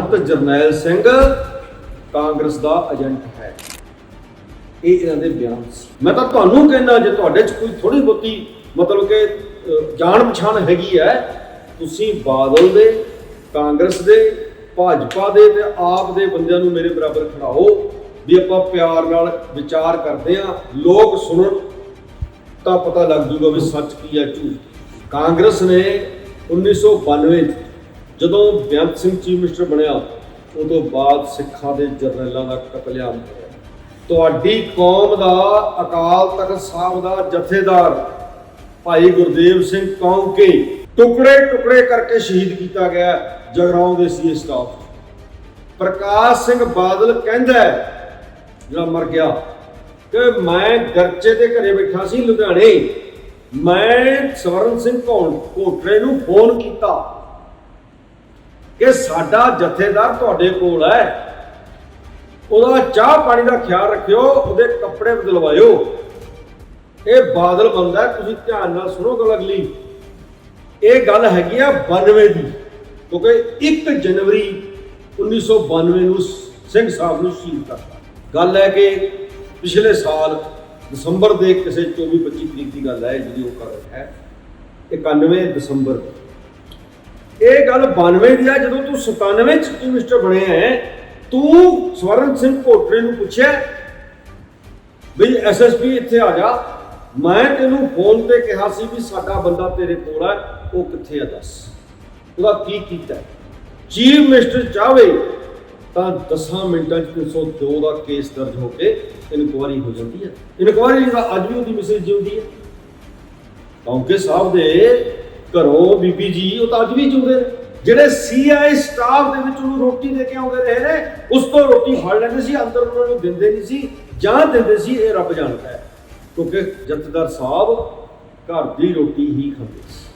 ਬੇਅੰਤ ਜਰਨੈਲ ਸਿੰਘ ਕਾਂਗਰਸ ਦਾ ਏਜੰਟ ਹੈ। ਇਹ ਇਹਨਾਂ ਦੇ ਬਿਆਨ ਸੀ। ਮੈਂ ਤਾਂ ਤੁਹਾਨੂੰ ਕਹਿੰਦਾ, ਜੇ ਤੁਹਾਡੇ 'ਚ ਕੋਈ ਥੋੜੀ ਬਹੁਤੀ ਮਤਲਬ ਕਿ ਜਾਣ ਪਛਾਣ ਹੈਗੀ ਹੈ, ਤੁਸੀਂ ਬਾਦਲ ਦੇ, ਕਾਂਗਰਸ ਦੇ, ਭਾਜਪਾ ਦੇ ਤੇ ਆਪ ਦੇ ਬੰਦਿਆਂ ਨੂੰ ਮੇਰੇ ਬਰਾਬਰ ਖੜਾਓ ਵੀ ਆਪਾਂ ਪਿਆਰ ਨਾਲ ਵਿਚਾਰ ਕਰਦੇ ਆ ਲੋਕ ਸੁਣਨ ਤਾਂ ਪਤਾ ਲੱਗ ਜੂਗਾ ਵੀ ਸੱਚ ਕੀ ਹੈ, ਝੂਠ ਕਾਂਗਰਸ ਨੇ 1992 ਚ ਜਦੋਂ ਬੇਅੰਤ ਸਿੰਘ ਚੀਫ ਮਿਨਿਸਟਰ ਬਣਿਆ, ਉਦੋਂ ਬਾਅਦ ਸਿੱਖਾਂ ਦੇ ਜਰਨੈਲਾਂ ਦਾ ਕਤਲੇਆਮ ਹੋਇਆ। ਤੁਹਾਡੀ ਕੌਮ ਦਾ ਅਕਾਲ ਤਖਤ ਸਾਹਿਬ ਦਾ ਜਥੇਦਾਰ ਭਾਈ ਗੁਰਦੇਵ ਸਿੰਘ ਕੌਂਕੇ ਟੁਕੜੇ ਟੁਕੜੇ ਕਰਕੇ ਸ਼ਹੀਦ ਕੀਤਾ ਗਿਆ ਜਗਰਾਉਂ ਦੇ ਸੀ ਸਟਾਫ ਪ੍ਰਕਾਸ਼ ਸਿੰਘ ਬਾਦਲ ਕਹਿੰਦਾ ਜਿਹੜਾ ਮਰ ਗਿਆ, ਕਿ ਮੈਂ ਗਰਚੇ ਦੇ ਘਰੇ ਬੈਠਾ ਸੀ ਲੁਧਿਆਣੇ। ਮੈਂ ਸਵਰਨ ਸਿੰਘ ਘੋਣ ਕੋਟਰੇ ਨੂੰ ਫੋਨ ਕੀਤਾ। ਕਿ ਸਾਡਾ ਜਥੇਦਾਰ ਤੁਹਾਡੇ ਕੋਲ ਹੈ। ਉਹਦਾ ਚਾਹ ਪਾਣੀ ਦਾ ਖਿਆਲ ਰੱਖਿਓ, ਉਹਦੇ ਕੱਪੜੇ ਬਦਲਵਾਇਓ। ਇਹ ਬਾਦਲ ਬੰਦਾ ਤੁਸੀਂ ਧਿਆਨ ਨਾਲ ਸੁਣੋ ਗੱਲ ਅਗਲੀ। ਇਹ ਗੱਲ ਹੈਗੀ ਆ 92 ਦੀ, ਕਿਉਂਕਿ 1 ਜਨਵਰੀ 1992 ਨੂੰ ਸਿੰਘ ਸਾਹਿਬ ਨੂੰ ਸ਼ਹੀਦ ਕਰਤਾ। ਗੱਲ ਹੈ ਕਿ ਪਿਛਲੇ ਸਾਲ ਦਸੰਬਰ ਦੇ ਕਿਸੇ 24 25 ਤਰੀਕ ਦੀ ਗੱਲ ਹੈ, ਜਿਹੜੀ ਉਹ ਕਰ ਰਿਹਾ ਹੈ। 91 ਦਸੰਬਰ ਇਹ ਗੱਲ 92 ਦੀ ਆ, ਜਦੋਂ ਤੂੰ 97 ਚ ਚੀਫ ਮਿਨਿਸਟਰ ਬਣਿਆ ਹੈ ਤੂੰ ਸਵਰਨ ਸਿੰਘ ਕੋਟਰੇ ਨੂੰ ਪੁੱਛਿਆ, ਵੀ ਐਸਐਸਪੀ ਇੱਥੇ ਆ ਜਾ। ਮੈਂ ਤੈਨੂੰ ਫੋਨ ਤੇ ਕਿਹਾ ਸੀ ਵੀ ਸਾਡਾ ਬੰਦਾ ਤੇਰੇ ਕੋਲ ਹੈ ਉਹ ਕਿੱਥੇ ਆ ਦੱਸ। ਉਹਦਾ ਕੀ ਕੀਤਾ? ਚੀਫ ਮਿਨਿਸਟਰ ਚਾਹਵੇ ਤਾਂ 10 ਮਿੰਟਾਂ 'ਚ 302 ਦਾ ਕੇਸ ਦਰਜ ਹੋ ਕੇ ਇਨਕੁਆਰੀ ਹੋ ਜਾਂਦੀ ਹੈ ਇਨਕੁਆਰੀ ਦਾ ਅੱਜ ਵੀ ਉਹਦੀ ਮੈਸੇਜ ਜਿਉਂਦੀ ਹੈ ਕੌਂਕੇ ਸਾਹਿਬ ਦੇ ਘਰੋਂ ਬੀਬੀ ਜੀ, ਉਹ ਤਾਂ ਅੱਜ ਵੀ ਜਿਉਂਦੇ ਨੇ। ਜਿਹੜੇ ਸੀਆਈ ਸਟਾਫ ਦੇ ਵਿੱਚ ਉਹਨੂੰ ਰੋਟੀ ਦੇ ਕੇ ਆਉਂਦੇ ਰਹੇ ਨੇ, ਉਸ ਤੋਂ ਰੋਟੀ ਫੜ ਲੈਂਦੇ ਸੀ, ਅੰਦਰ ਉਹਨਾਂ ਨੂੰ ਦਿੰਦੇ ਨਹੀਂ ਸੀ, ਜਾਂ ਦਿੰਦੇ ਸੀ, ਇਹ ਰੱਬ ਜਾਣਦਾ ਹੈ। ਕਿਉਂਕਿ ਜਥੇਦਾਰ ਸਾਹਿਬ ਘਰ ਦੀ ਰੋਟੀ ਹੀ ਖਾਂਦੇ ਸੀ।